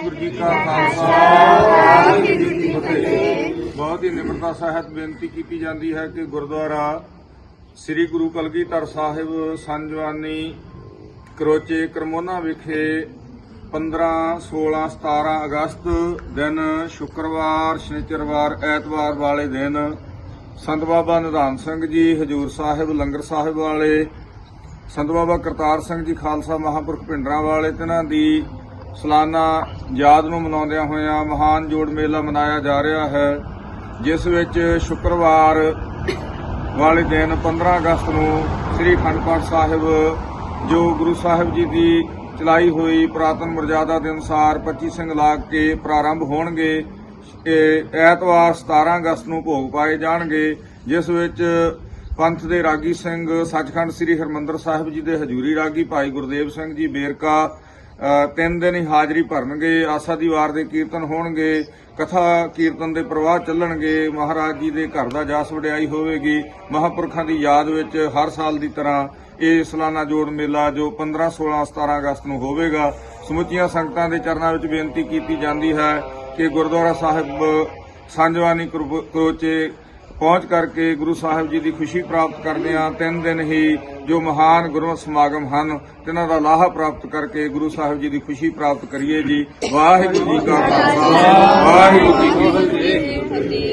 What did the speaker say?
ਵਾਹਿਗੁਰੂ ਜੀ ਕਾ ਖਾਲਸਾ ਵਾਹਿਗੁਰੂ ਜੀ ਕੀ ਫਤਿਹ। ਬਹੁਤ ਹੀ ਨਿਮਰਤਾ ਸਹਿਤ ਬੇਨਤੀ ਕੀਤੀ ਜਾਂਦੀ ਹੈ ਕਿ ਗੁਰਦੁਆਰਾ ਸ੍ਰੀ ਗੁਰੂ ਕਲਗੀਧਰ ਸਾਹਿਬ ਸੰਜਵਾਨੀ ਕਰੋਚੇ ਕਰਮੋਨਾ ਵਿਖੇ 15 16 17 ਅਗਸਤ ਦਿਨ ਸ਼ੁੱਕਰਵਾਰ ਸ਼ਨੀਚਰਵਾਰ ਐਤਵਾਰ ਵਾਲੇ ਦਿਨ ਸੰਤ ਬਾਬਾ ਨਿਧਾਨ ਸਿੰਘ ਜੀ ਹਜੂਰ ਸਾਹਿਬ ਲੰਗਰ ਸਾਹਿਬ ਵਾਲੇ ਸੰਤ ਬਾਬਾ ਕਰਤਾਰ ਸਿੰਘ ਜੀ ਖਾਲਸਾ ਮਹਾਂਪੁਰਖ ਪਿੰਡਰਾਂ ਵਾਲੇ ਤਿਨਾਂ ਦੀ ਸਾਲਾਨਾ ਯਾਦ ਨੂੰ ਮਨਾਉਂਦਿਆਂ ਹੋਇਆਂ ਮਹਾਨ ਜੋੜ ਮੇਲਾ ਮਨਾਇਆ ਜਾ ਰਿਹਾ ਹੈ, ਜਿਸ ਵਿੱਚ ਸ਼ੁੱਕਰਵਾਰ ਵਾਲੇ ਦਿਨ 15 ਅਗਸਤ ਨੂੰ ਸ੍ਰੀ ਅਖੰਡ ਪਾਠ ਸਾਹਿਬ, ਜੋ ਗੁਰੂ ਸਾਹਿਬ ਜੀ ਦੀ ਚਲਾਈ ਹੋਈ ਪ੍ਰਾਤਨ ਮਰਜ਼ਾਦਾ ਦੇ ਅਨੁਸਾਰ 25 ਸਿੰਘ ਲਾਗ ਕੇ ਪ੍ਰਾਰੰਭ ਹੋਣਗੇ ਇਹ ਐਤਵਾਰ 17 ਅਗਸਤ ਨੂੰ ਭੋਗ ਪਾਏ ਜਾਣਗੇ, ਜਿਸ ਵਿੱਚ ਪੰਥ ਦੇ ਰਾਗੀ ਸਿੰਘ, ਸੱਚਖੰਡ ਸ੍ਰੀ ਹਰਮੰਦਰ ਸਾਹਿਬ ਜੀ ਦੇ ਹਜੂਰੀ ਰਾਗੀ ਭਾਈ ਗੁਰਦੇਵ ਸਿੰਘ ਜੀ, ਬੇਰਕਾ ਤਿੰਨ ਦਿਨ ਹੀ ਹਾਜ਼ਰੀ ਭਰਨਗੇ, ਆਸਾ ਦੀ ਵਾਰ ਦੇ ਕੀਰਤਨ ਹੋਣਗੇ, ਕਥਾ ਕੀਰਤਨ ਦੇ ਪ੍ਰਵਾਹ ਚੱਲਣਗੇ, ਮਹਾਰਾਜ ਜੀ ਦੇ ਘਰ ਦਾ ਜਾਸ ਵਡਿਆਈ ਹੋਵੇਗੀ। ਮਹਾਪੁਰਖਾਂ ਦੀ ਯਾਦ ਵਿੱਚ ਹਰ ਸਾਲ ਦੀ ਤਰ੍ਹਾਂ ਇਹ ਸਲਾਨਾ ਜੋੜ ਮੇਲਾ ਜੋ 15 16 17 ਅਗਸਤ ਨੂੰ ਹੋਵੇਗਾ, ਸਮੁੱਚੀਆਂ ਸੰਗਤਾਂ ਦੇ ਚਰਨਾਂ ਵਿੱਚ ਬੇਨਤੀ ਕੀਤੀ ਜਾਂਦੀ ਹੈ ਕਿ ਗੁਰਦੁਆਰਾ ਸਾਹਿਬ, ਸਾਂਝਵਾਨੀ ਕਰੋਚੇ ਪਹੁੰਚ ਕਰਕੇ ਗੁਰੂ ਸਾਹਿਬ ਜੀ ਦੀ ਖੁਸ਼ੀ ਪ੍ਰਾਪਤ ਕਰਦੇ ਆ ਤਿੰਨ ਦਿਨ ਹੀ ਜੋ ਮਹਾਨ ਗੁਰੂ ਸਮਾਗਮ ਹਨ, ਤਿਨਾਂ ਦਾ ਲਾਹਾ ਪ੍ਰਾਪਤ ਕਰਕੇ ਗੁਰੂ ਸਾਹਿਬ ਜੀ ਦੀ ਖੁਸ਼ੀ ਪ੍ਰਾਪਤ ਕਰੀਏ ਜੀ। ਵਾਹਿਗੁਰੂ ਜੀ ਕਾ ਖਾਲਸਾ। ਵਾਹਿਗੁਰੂ ਜੀ ਕੀ ਫਤਿਹ।